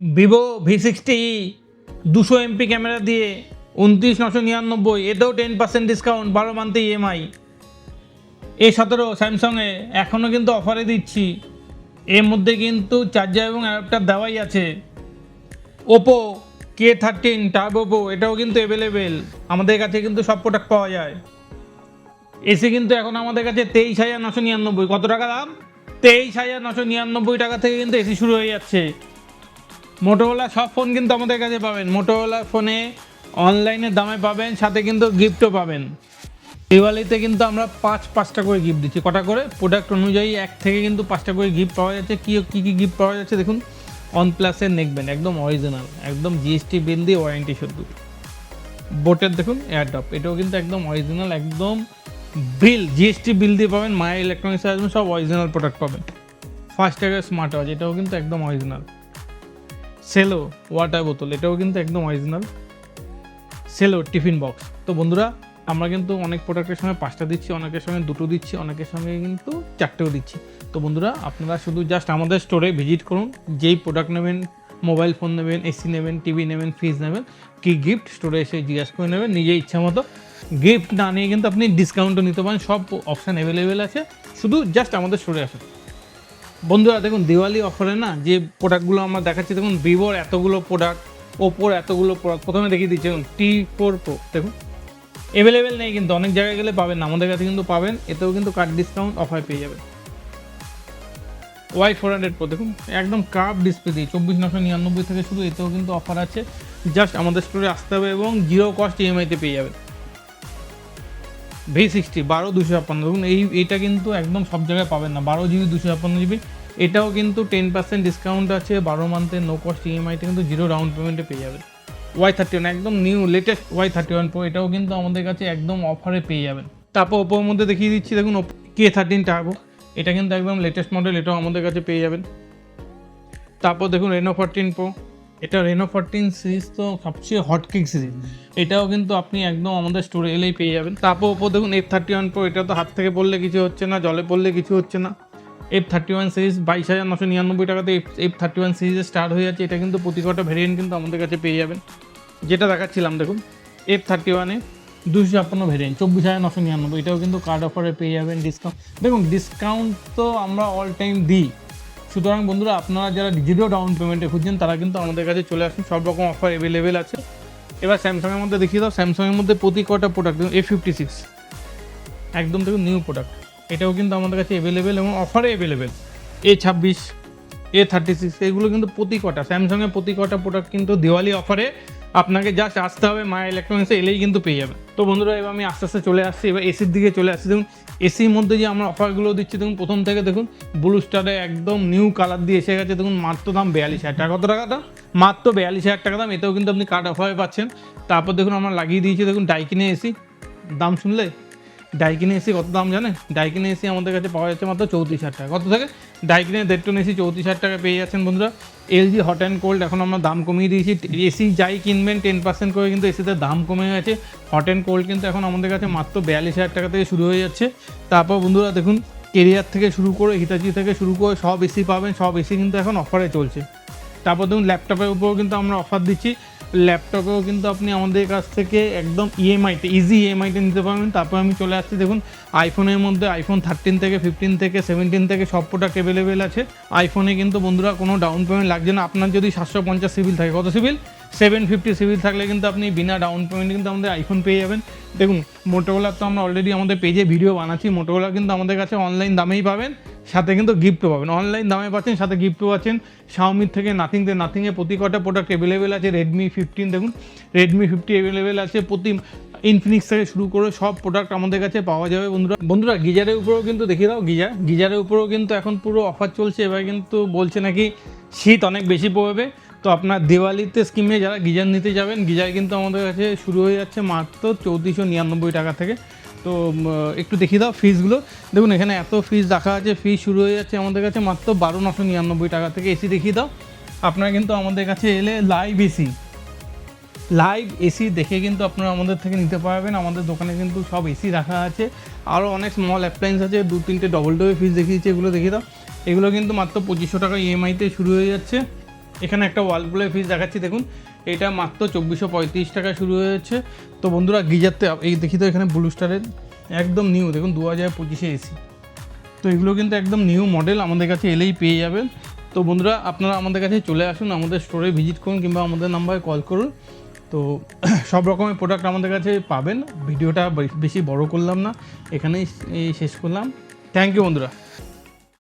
Vivo V sixty দুশো MP camera দিয়ে উনত্রিশ নশো নিরানব্বই, এতেও টেন পার্সেন্ট ডিসকাউন্ট বারো মান্থে ইএমআই এ সতেরো স্যামসংয়ে এখনও কিন্তু অফারে দিচ্ছি। এর মধ্যে কিন্তু চার্জার এবং অ্যাডাপ্টার দেওয়াই আছে। Oppo K thirteen turbo Oppo এটাও কিন্তু অ্যাভেলেবেল আমাদের কাছে কিন্তু সব প্রোডাক্ট পাওয়া যায়। এসি কিন্তু এখন আমাদের কাছে তেইশ হাজার নশো নিরানব্বই। কত টাকা দাম? তেইশ হাজার নশো নিরানব্বই টাকা থেকে কিন্তু এসি শুরু হয়ে যাচ্ছে। মোটোরোলা সব ফোন কিন্তু আমাদের কাছে পাবেন। মোটোরোলা ফোনে অনলাইনে দামে পাবেন, সাথে কিন্তু গিফটও পাবেন। দিওয়ালিতে কিন্তু আমরা পাঁচ, পাঁচটা করে গিফট দিচ্ছি। কটা করে? প্রোডাক্ট অনুযায়ী এক থেকে কিন্তু পাঁচটা করে গিফট পাওয়া যাচ্ছে। কী কী কী গিফট পাওয়া যাচ্ছে দেখুন? অন প্লাসের নেকব্যান্ড একদম অরিজিনাল একদম জিএসটি বিল দিয়ে ওয়ারেন্টি শুধু। বোটের দেখুন এয়ারডপ এটাও কিন্তু একদম অরিজিনাল একদম বিল জিএসটি বিল দিয়ে পাবেন। মায়ের ইলেকট্রনিক্স আসবেন সব অরিজিনাল প্রোডাক্ট পাবেন। ফার্স্ট ট্যাগের স্মার্ট ওয়াচ এটাও কিন্তু একদম অরিজিনাল সেলো ওয়াটার বোতল এটাও কিন্তু একদম অরিজিনাল সেলো টিফিন বক্স তো বন্ধুরা, আমরা কিন্তু অনেক প্রোডাক্টের সঙ্গে পাঁচটা দিচ্ছি, অনেকের সঙ্গে দুটো দিচ্ছি, অনেকের সঙ্গে কিন্তু চারটেও দিচ্ছি। তো বন্ধুরা, আপনারা শুধু জাস্ট আমাদের স্টোরে ভিজিট করুন, যেই প্রোডাক্ট নেবেন মোবাইল ফোন নেবেন এসি নেবেন টিভি নেবেন ফ্রিজ নেবেন, কি গিফট স্টোরে এসে জিজ্ঞাসা করে নেবেন, নিজের ইচ্ছা মতো। গিফট না নিয়ে কিন্তু আপনি ডিসকাউন্টও নিতে পারেন, সব অপশান অ্যাভেলেবেল আছে। শুধু জাস্ট আমাদের স্টোরে আসুন। বন্ধুরা, দেখুন, দিওয়ালি অফারে না যে প্রোডাক্টগুলো আমরা দেখাচ্ছি, দেখুন ভিভোর এতগুলো প্রোডাক্ট ওপোর এতগুলো প্রোডাক্ট প্রথমে দেখিয়ে দিচ্ছি, দেখুন টি ফোর প্রো দেখুন। অ্যাভেলেবেল নেই, কিন্তু অনেক জায়গায় গেলে পাবেন আমাদের কাছে কিন্তু পাবেন, এতেও কিন্তু কার্ড ডিসকাউন্ট অফার পেয়ে যাবেন। ওয়াই ফোর হান্ড্রেড প্রো দেখুন, একদম কাপ ডিসপ্লে দিয়ে, চব্বিশ নশো নিরানব্বই থেকে শুধু এতেও কিন্তু অফার আছে। জাস্ট আমাদের স্টোরে আসতে হবে এবং জিরো কস্ট ইএমআইতে পেয়ে যাবেন। ভি সিক্সটি, বারো দুশো ছাপ্পান্ন। দেখুন, এই এটা কিন্তু একদম সব জায়গায় পাবেন না। বারো জিবি, দুশো ছাপ্পান্ন জিবি। এটাও কিন্তু টেন পার্সেন্ট ডিসকাউন্ট আছে, বারো মান্থের নো কস্ট ইএমআইতে কিন্তু জিরো ডাউন পেমেন্টে পেয়ে যাবেন। ওয়াই থার্টি ওয়ান একদম new latest Y thirty one pro এটাও কিন্তু আমাদের কাছে একদম অফারে পেয়ে যাবেন। তারপর ওপোর মধ্যে দেখিয়ে দিচ্ছি, দেখুন কে থার্টিন টার্বো এটা কিন্তু একদম লেটেস্ট মডেল এটাও আমাদের কাছে পেয়ে যাবেন। তারপর দেখুন রেনো ফোরটিন প্রো এটা রেনো ফোরটিন সিরিজ তো সবচেয়ে হট কিক সিরিজ এটাও কিন্তু আপনি একদম আমাদের স্টোরে এলেই পেয়ে যাবেন। তারপর ওপর দেখুন এফ থার্টি ওয়ান প্রো এটা তো হাত থেকে পড়লে কিছু হচ্ছে না, জলে পড়লে কিছু হচ্ছে না। এফ থার্টি ওয়ান সিরিজ বাইশ হাজার নশো নিরানব্বই টাকাতে এফ এফ থার্টি ওয়ান সিরিজে স্টার্ট হয়ে যাচ্ছে, এটা কিন্তু প্রতি কটা ভ্যারিয়েন্ট কিন্তু আমাদের কাছে পেয়ে যাবেন। যেটা দেখাচ্ছিলাম, দেখুন এফ থার্টি ওয়ানে দুশো ছাপ্পান্ন ভেরিয়েন্ট চব্বিশ হাজার নশো নিরানব্বই, এটাও কিন্তু কার্ড অফারে পেয়ে যাবেন ডিসকাউন্ট দেখুন ডিসকাউন্ট তো আমরা অল টাইম দিই। সুতরাং বন্ধুরা, আপনারা যারা জিরো ডাউন পেমেন্টে খুঁজছেন, তারা কিন্তু আমাদের কাছে চলে আসুন। সব রকম অফার অ্যাভেলেবেল আছে। এবার স্যামসাংয়ের মধ্যে দেখিয়ে দাও। স্যামসাংয়ের মধ্যে প্রতি কটা প্রোডাক্ট এ ফিফটি সিক্স একদম দেখুন নিউ প্রোডাক্ট এটাও কিন্তু আমাদের কাছে অ্যাভেলেবেল এবং অফারে অ্যাভেলেবেল এ ছাব্বিশ এ থার্টি সিক্স এগুলো কিন্তু প্রতি কটা স্যামসাংয়ের প্রতি কটা প্রোডাক্ট কিন্তু দিওয়ালি অফারে আপনাকে জাস্ট আসতে হবে মায়া ইলেকট্রনিক্সে এলেই কিন্তু পেয়ে যাবে তো বন্ধুরা, এবার আমি আস্তে আস্তে চলে আসছি, এবার এসির দিকে চলে আসছি। দেখুন এসির মধ্যে যে আমরা অফারগুলো দিচ্ছি, দেখুন, প্রথম থেকে দেখুন ব্লু স্টারে একদম নিউ কালার দিয়ে এসে গেছে। দেখুন, মাত্র দাম বিয়াল্লিশ হাজার টাকা। কত টাকা দাম? মাত্র বিয়াল্লিশ হাজার টাকা দাম। এতেও কিন্তু আপনি কার্ড অফারে পাচ্ছেন। তারপর দেখুন, আমরা লাগিয়ে দিয়েছি, দেখুন ডাইকিনে এসি দাম শুনলে? ডাইকিনে এসি কত দাম জানেন? ডাইকিনে এসি আমাদের কাছে পাওয়া যাচ্ছে মাত্র চৌত্রিশ হাজার টাকা। কত থেকে? ডাইকিনে দেড় টন এসি চৌত্রিশ হাজার টাকা পেয়ে যাচ্ছেন বন্ধুরা। এলজি হট অ্যান্ড কোল্ড এখন আমরা দাম কমিয়ে দিয়েছি। এসি যাই কিনবেন টেন পার্সেন্ট করে কিন্তু এসিতে দাম কমে গেছে। হট অ্যান্ড কোল্ড কিন্তু এখন আমাদের কাছে মাত্র বিয়াল্লিশ হাজার টাকা থেকে শুরু হয়ে যাচ্ছে। তারপর বন্ধুরা দেখুন কেরিয়ার থেকে শুরু করে হিতাচি থেকে শুরু করে সব এসি পাবেন, সব এসি কিন্তু এখন অফারে চলছে। তারপর দেখুন ল্যাপটপের উপরেও কিন্তু আমরা অফার দিচ্ছি। ল্যাপটপেও কিন্তু আপনি আমাদের কাছ থেকে একদম ইএমআইতে ইজি ইএমআইতে নিতে পারবেন। তারপর আমি চলে আসছি, দেখুন আইফোনের মধ্যে আইফোন থার্টিন থেকে ফিফটিন থেকে সেভেন্টিন থেকে সব প্রোডাক্ট অ্যাভেলেবেল আছে। আইফোনে কিন্তু বন্ধুরা কোনো ডাউন পেমেন্ট লাগছে না। আপনার যদি সাতশো পঞ্চাশ সিভিল থাকে, কত সিভিল সেভেন ফিফটি সিভিল থাকলে কিন্তু আপনি বিনা ডাউন পেমেন্টে কিন্তু আমাদের আইফোন পেয়ে যাবেন। দেখুন মোটোগুলার তো আমরা অলরেডি আমাদের পেজে ভিডিও বানাচ্ছি। মোটোগুলা কিন্তু আমাদের কাছে অনলাইন দামেই পাবেন। সাথে কিন্তু গিফটও পাবেন। অনলাইন দামে পাচ্ছেন, সাথে গিফটও পাচ্ছেন। শাওমির থেকে নাথিং থেকে নাথিংয়ে প্রতি কটা প্রোডাক্ট অ্যাভেলেবেল আছে। রেডমি ফিফটিন দেখুন রেডমি ফিফটি অ্যাভেলেবেল আছে। প্রতি ইনফিনিক্স থেকে শুরু করে সব প্রোডাক্ট আমাদের কাছে পাওয়া যাবে বন্ধুরা। বন্ধুরা, গিজারের উপরেও কিন্তু দেখিয়ে দাও গিজার গিজারের উপরেও কিন্তু এখন পুরো অফার চলছে। এবার কিন্তু বলছে নাকি শীত অনেক বেশি পড়বে। তো আপনার দিওয়ালিতে স্কিমে যারা গিজার নিতে যাবেন, গিজার কিন্তু আমাদের কাছে শুরু হয়ে যাচ্ছে মাত্র চৌত্রিশশো নিরানব্বই টাকা থেকে। তো একটু দেখিয়ে দাও ফিজগুলো দেখুন, এখানে এত ফিজ রাখা আছে ফিজ শুরু হয়ে যাচ্ছে আমাদের কাছে মাত্র বারো নশো নিরানব্বই টাকা থেকে এসি দেখিয়ে দাও। আপনারা কিন্তু আমাদের কাছে এলে লাইভ এসি লাইভ এসি দেখে কিন্তু আপনারা আমাদের থেকে নিতে পারবেন। আমাদের দোকানে কিন্তু সব এসি রাখা আছে। আরও অনেক স্মল অ্যাপ্লায়েন্স আছে, দু, তিনটে ডবল ডোর ফিজ দেখিয়েছে, এগুলো দেখিয়ে দাও। এগুলো কিন্তু মাত্র পঁচিশশো টাকা ইএমআইতে শুরু হয়ে যাচ্ছে। এখানে একটা ওয়ালপুলের ফিস দেখাচ্ছি, দেখুন। এটা মাত্র চব্বিশশো পঁয়ত্রিশ টাকা শুরু হয়েছে। তো বন্ধুরা, গিজারতে এই দেখি তো এখানে ব্লু স্টারের একদম নিউ দেখুন দু হাজার পঁচিশে এসি তো এগুলো কিন্তু একদম নিউ মডেল আমাদের কাছে এলেই পেয়ে যাবেন। তো বন্ধুরা, আপনারা আমাদের কাছে চলে আসুন, আমাদের স্টোরে ভিজিট করুন কিংবা আমাদের নাম্বারে কল করুন। তো সব রকমের প্রোডাক্ট আমাদের কাছে পাবেন। ভিডিওটা বেশি বড় করলাম না, এখানেই শেষ করলাম। থ্যাংক ইউ বন্ধুরা।